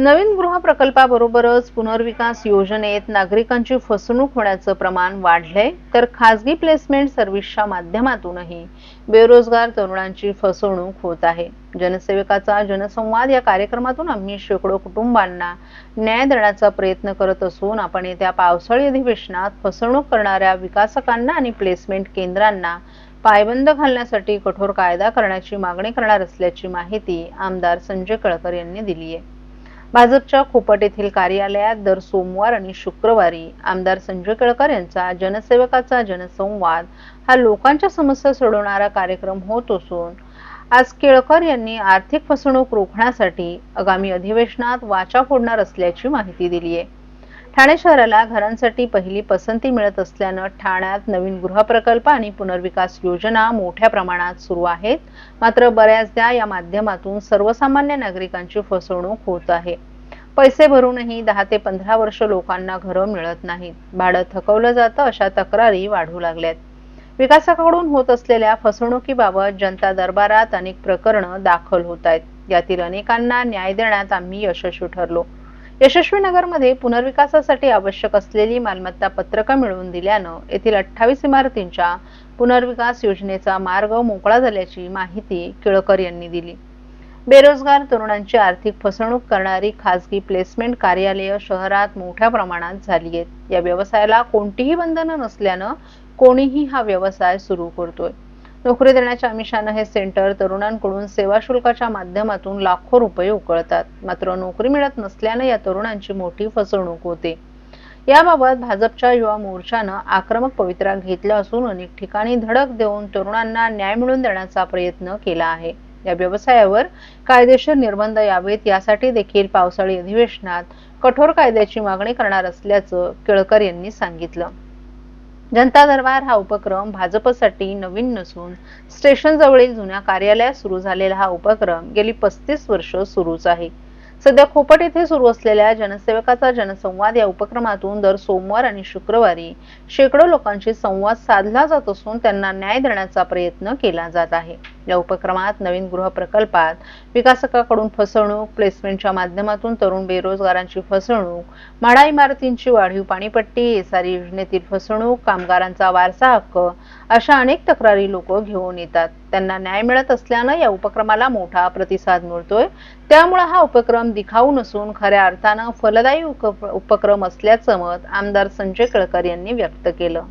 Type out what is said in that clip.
नवीन गृह प्रकल्पाबरोबरच पुनर्विकास योजनेत नागरिकांची फसवणूक होण्याचं प्रमाण वाढलंय तर खासगी प्लेसमेंट सर्व्हिसच्या माध्यमातूनही बेरोजगार तरुणांची फसवणूक होत आहे. जनसेवकाचा जनसंवाद या कार्यक्रमातून आम्ही शेकडो कुटुंबांना न्याय देण्याचा प्रयत्न करत असून आपण येत्या पावसाळी अधिवेशनात फसवणूक करणाऱ्या विकासकांना आणि प्लेसमेंट केंद्रांना पायबंद घालण्यासाठी कठोर कायदा करण्याची मागणी करणार असल्याची माहिती आमदार संजय कळकर यांनी दिली आहे भाजपच्या खोपट येथील कार्यालयात दर सोमवार आणि शुक्रवारी आमदार संजय केळकर यांचा जनसेवकाचा जनसंवाद हा लोकांच्या समस्या सोडवणारा कार्यक्रम होत असून आज केळकर यांनी आर्थिक फसवणूक रोखण्यासाठी आगामी अधिवेशनात वाचा फोडणार असल्याची माहिती दिली आहे ठाणे शहराला घरांसाठी पहिली पसंती मिळत असल्यानं ठाण्यात नवीन गृहप्रकल्प आणि पुनर्विकास योजना मोठ्या प्रमाणात सुरू आहेत. मात्र बऱ्याचदा या माध्यमातून सर्वसामान्य नागरिकांची फसवणूक होत आहे. पैसे भरूनही दहा ते पंधरा वर्ष लोकांना घरं मिळत नाहीत. भाडं थकवलं जातं अशा तक्रारी वाढू लागल्यात. विकासाकडून होत असलेल्या फसवणुकीबाबत जनता दरबारात अनेक प्रकरणं दाखल होत आहेत. यातील अनेकांना न्याय देण्यात आम्ही यशस्वी ठरलो. यशस्वी नगरमध्ये पुनर्विकासासाठी आवश्यक असलेली मालमत्ता पत्रकं मिळवून दिल्यानं येथील अठ्ठावीस इमारतींच्या पुनर्विकास योजनेचा मार्ग मोकळा झाल्याची माहिती केळकर यांनी दिली. बेरोजगार तरुणांची आर्थिक फसवणूक करणारी खासगी प्लेसमेंट कार्यालय शहरात मोठ्या प्रमाणात झाली आहेत. या व्यवसायाला कोणतीही बंधनं नसल्यानं कोणीही हा व्यवसाय सुरू करतोय. नोकरी देण्याच्या आमिषानं हे सेंटर तरुणांकडून सेवा शुल्काच्या माध्यमातून लाखो रुपये उकळतात. मात्र नोकरी मिळत नसल्यानं या तरुणांची मोठी फसवणूक होते. याबाबत भाजपच्या युवा मोर्चानं आक्रमक पवित्रा घेतला असून अनेक ठिकाणी धडक देऊन तरुणांना न्याय मिळवून देण्याचा प्रयत्न केला आहे. या व्यवसायावर कायदेशीर निर्बंध यावेत यासाठी देखील पावसाळी अधिवेशनात कठोर कायद्याची मागणी करणार असल्याचं केळकर यांनी सांगितलं. जनता दरबार हा उपक्रम भाजपसाठी नवीन नसून स्टेशन जवळील जुन्या कार्यालयात सुरू झालेला हा उपक्रम गेली पस्तीस वर्ष सुरूच आहे. सध्या खोपट येथे सुरू असलेल्या जनसेवकाचा जनसंवाद या उपक्रमातून दर सोमवार आणि शुक्रवारी शेकडो लोकांशी संवाद साधला जात असून त्यांना न्याय देण्याचा प्रयत्न केला जात आहे. या उपक्रमात नवीन गृह प्रकल्पात विकासकाकडून फसवणूक प्लेसमेंटच्या माध्यमातून तरुण बेरोजगारांची फसवणूक म्हाडा इमारतींची वाढीव पाणीपट्टी एसआरी योजनेतील फसवणूक कामगारांचा वारसा हक्क अशा अनेक तक्रारी लोक घेऊन येतात. त्यांना न्याय मिळत असल्यानं या उपक्रमाला मोठा प्रतिसाद मिळतोय. त्यामुळे हा उपक्रम दिखाऊ नसून खऱ्या अर्थानं फलदायी उप- उपक्रम असल्याचं मत आमदार संजय केळकर यांनी व्यक्त केलं.